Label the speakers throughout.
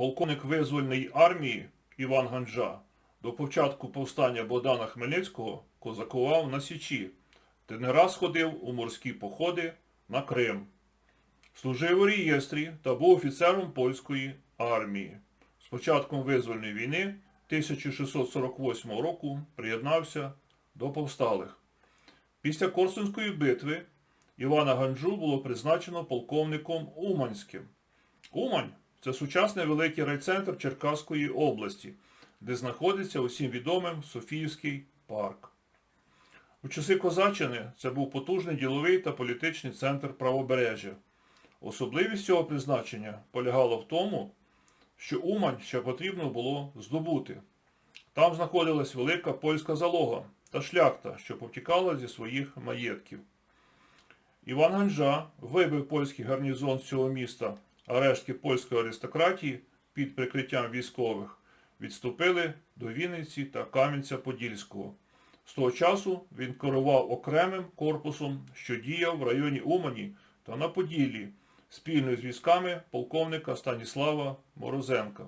Speaker 1: Полковник визвольної армії Іван Ганджа до початку повстання Богдана Хмельницького козакував на Січі, та не раз ходив у морські походи на Крим. Служив у реєстрі та був офіцером польської армії. З початком визвольної війни 1648 року приєднався до повсталих. Після Корсунської битви Івана Ганджу було призначено полковником Уманським. Умань це сучасний великий райцентр Черкаської області, де знаходиться усім відомим Софіївський парк. У часи Козаччини це був потужний діловий та політичний центр правобережжя. Особливість цього призначення полягала в тому, що Умань ще потрібно було здобути. Там знаходилась велика польська залога та шляхта, що повтікала зі своїх маєтків. Іван Ганжа вибив польський гарнізон з цього міста, рештки польської аристократії під прикриттям військових відступили до Вінниці та Кам'янця-Подільського. З того часу він керував окремим корпусом, що діяв в районі Умані та на Поділлі, спільно з військами полковника Станіслава Морозенка.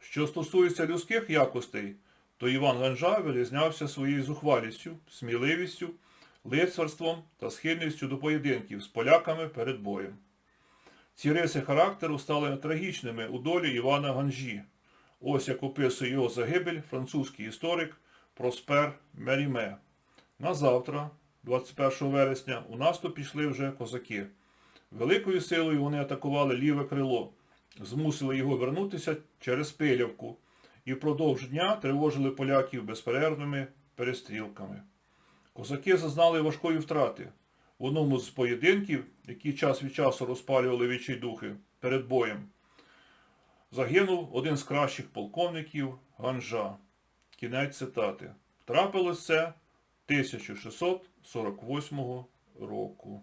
Speaker 1: Що стосується людських якостей, то Іван Ганжа вирізнявся своєю зухвалістю, сміливістю, лицарством та схильністю до поєдинків з поляками перед боєм. Ці риси характеру стали трагічними у долі Івана Ганжі. Ось як описує його загибель французький історик Проспер Меріме. На завтра, 21 вересня, у наступ пішли вже козаки. Великою силою вони атакували ліве крило, змусили його вернутися через Пилявку і впродовж дня тривожили поляків безперервними перестрілками. Козаки зазнали важкої втрати. В одному з поєдинків, які час від часу розпалювали вічі духи перед боєм, загинув один з кращих полковників Ганжа. Кінець цитати. Трапилось це 1648 року.